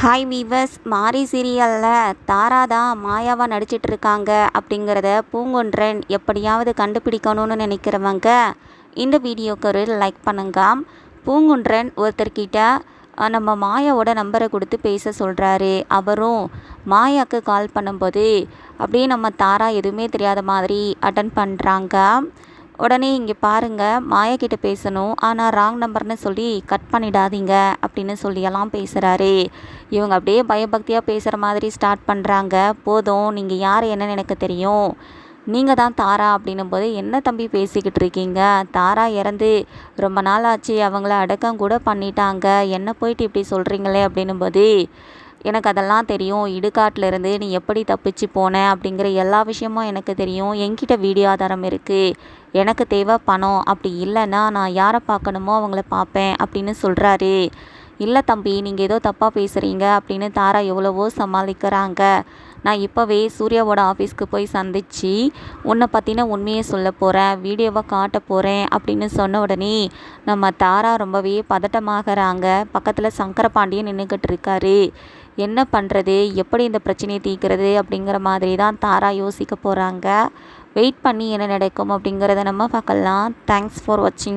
Hi viewers மாரி சீரியலில் தாரா தான் மாயாவாக நடிச்சிட்டு இருக்காங்க அப்படிங்கிறத பூங்கொன்றன் எப்படியாவது கண்டுபிடிக்கணும்னு நினைக்கிறவங்க இந்த வீடியோக்கு ஒரு லைக் பண்ணுங்க. பூங்குன்றன் ஒருத்தர்கிட்ட நம்ம மாயாவோட நம்பரை கொடுத்து பேச சொல்கிறாரு அவரும் மாயாவுக்கு கால் பண்ணும்போது அப்படியே நம்ம தாரா எதுவுமே தெரியாத மாதிரி அட்டன் பண்ணுறாங்க உடனே இங்கே பாருங்கள் மாயா கிட்ட பேசணும். ஆனால் ராங் நம்பர்னு சொல்லி கட் பண்ணிடாதீங்க அப்படின்னு சொல்லியெல்லாம் பேசுகிறாரு இவங்க அப்படியே பயபக்தியாக பேசுகிற மாதிரி ஸ்டார்ட் பண்ணுறாங்க போதும் நீங்கள் யார் என்னன்னு எனக்கு தெரியும். நீங்கள் தான் தாரா அப்படின்னும் போது என்ன தம்பி பேசிக்கிட்டு இருக்கீங்க? தாரா இறந்து ரொம்ப நாள் ஆச்சு அவங்கள அடக்கம் கூட பண்ணிட்டாங்க. என்ன போயிட்டு இப்படி சொல்கிறீங்களே அப்படின்னும் போது எனக்கு அதெல்லாம் தெரியும். இடுகாட்டிலேருந்து நீ எப்படி தப்பிச்சு போன அப்படிங்கிற எல்லா விஷயமும் எனக்கு தெரியும். என்கிட்ட வீடியோ ஆதாரம் இருக்குது எனக்கு தேவை பணம். அப்படி இல்லைன்னா நான் யாரை பார்க்கணுமோ அவங்கள பார்ப்பேன் அப்படின்னு சொல்கிறாரு இல்லை தம்பி நீங்கள் ஏதோ தப்பாக பேசுகிறீங்க அப்படின்னு தாரா எவ்வளவோ சமாளிக்கிறாங்க. நான் இப்போவே சூர்யாவோட ஆஃபீஸ்க்கு போய் சந்திச்சு உன்னை பற்றின உண்மையை சொல்ல போகிறேன் வீடியோவை காட்ட போகிறேன் அப்படின்னு சொன்ன உடனே நம்ம தாரா ரொம்பவே பதட்டமாகறாங்க. பக்கத்தில் சங்கரபாண்டியன் நின்றுக்கிட்டு இருக்காரு. என்ன பண்ணுறது எப்படி இந்த பிரச்சனையை தீர்க்கிறது? அப்படிங்கிற மாதிரி தான் தாரா யோசிக்க போகிறாங்க வெயிட் பண்ணி என்ன நடக்கும் அப்படிங்கிறத நம்ம பார்க்கலாம். தேங்க்ஸ் ஃபார் வாட்சிங்